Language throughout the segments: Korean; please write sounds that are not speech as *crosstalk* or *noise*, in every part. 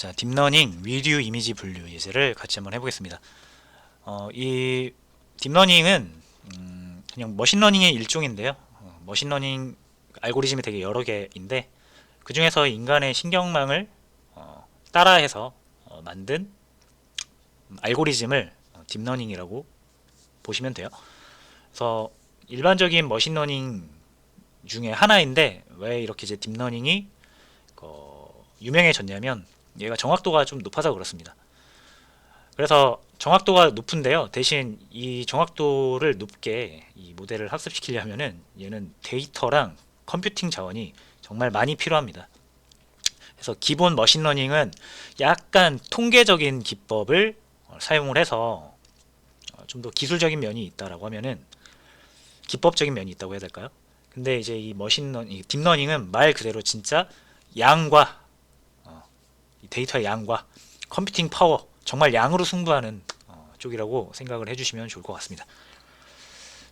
자, 딥러닝 위류 이미지 분류 예제를 같이 한번 해보겠습니다. 어, 이 딥러닝은 음, 그냥 머신러닝의 일종인데요. 어, 머신러닝 알고리즘이 되게 여러 개인데 그 중에서 인간의 신경망을 어, 따라해서 어, 만든 알고리즘을 어, 딥러닝이라고 보시면 돼요. 그래서 일반적인 머신러닝 중에 하나인데 왜 이렇게 이제 딥러닝이 어, 유명해졌냐면 얘가 정확도가 좀 높아서 그렇습니다. 그래서 정확도가 높은데요. 대신 이 정확도를 높게 이 모델을 학습시키려면은 얘는 데이터랑 컴퓨팅 자원이 정말 많이 필요합니다. 그래서 기본 머신러닝은 약간 통계적인 기법을 어, 사용을 해서 좀 더 기술적인 면이 있다라고 하면은 기법적인 면이 있다고 해야 될까요? 근데 이제 이 머신러닝, 이 딥러닝은 말 그대로 진짜 양과 어, 이 데이터의 양과 컴퓨팅 파워 정말 양으로 승부하는 어, 쪽이라고 생각을 해주시면 좋을 것 같습니다.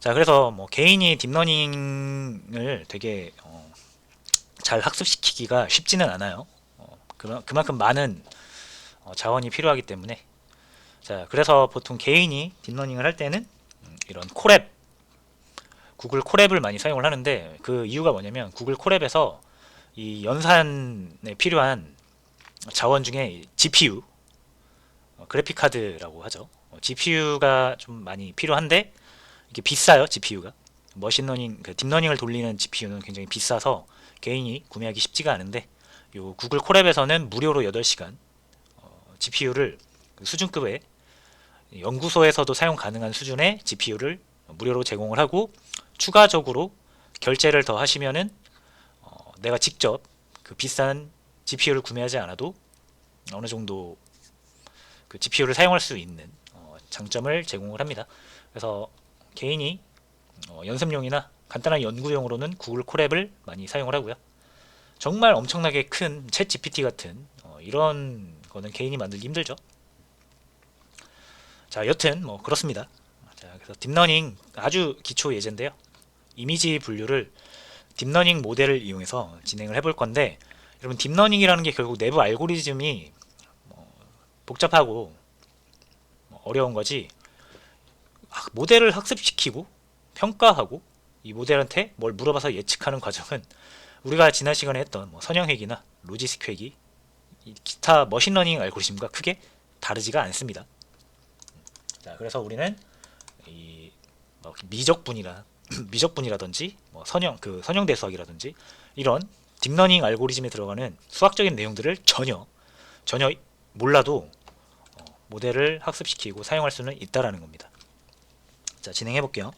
자, 그래서 뭐 개인이 딥러닝을 되게 어, 잘 학습시키기가 쉽지는 않아요. 어, 그만, 그만큼 많은 어, 자원이 필요하기 때문에 자, 그래서 보통 개인이 딥러닝을 할 때는 음, 이런 콜앱 구글 콜앱을 많이 사용을 하는데 그 이유가 뭐냐면 구글 콜앱에서 이 연산에 필요한 자원 중에 GPU 어, 그래픽 카드라고 하죠. 어, GPU가 좀 많이 필요한데 이게 비싸요. GPU가 머신러닝 그 딥러닝을 돌리는 GPU는 굉장히 비싸서 개인이 구매하기 쉽지가 않은데 요 구글 콜앱에서는 무료로 8시간 어, GPU를 수준급의 연구소에서도 사용 가능한 수준의 GPU를 무료로 제공을 하고 추가적으로 결제를 더 하시면은 어, 내가 직접 그 비싼 GPU를 구매하지 않아도 어느 정도 그 GPU를 사용할 수 있는 어, 장점을 제공을 합니다. 그래서 개인이 어, 연습용이나 간단한 연구용으로는 구글 콜앱을 많이 사용을 하고요. 정말 엄청나게 큰 챗 GPT 같은 어, 이런 거는 개인이 만들기 힘들죠. 자, 여튼 뭐 그렇습니다. 자, 그래서 딥러닝 아주 기초 예제인데요. 이미지 분류를 딥러닝 모델을 이용해서 진행을 해볼 건데 여러분 딥러닝이라는 게 결국 내부 알고리즘이 뭐 복잡하고 뭐 어려운 거지 아, 모델을 학습시키고 평가하고 이 모델한테 뭘 물어봐서 예측하는 과정은 우리가 지난 시간에 했던 뭐 선형회귀나 로지스틱 회귀 이 기타 머신러닝 알고리즘과 크게 다르지가 않습니다. 자, 그래서 우리는 이뭐 미적분이라 *clears throat* 미적분이라든지 뭐 선형 그 선형 대수학이라든지 이런 딥러닝 알고리즘에 들어가는 수학적인 내용들을 전혀 전혀 몰라도 어, 모델을 학습시키고 사용할 수는 있다라는 겁니다. 자, 진행해 볼게요.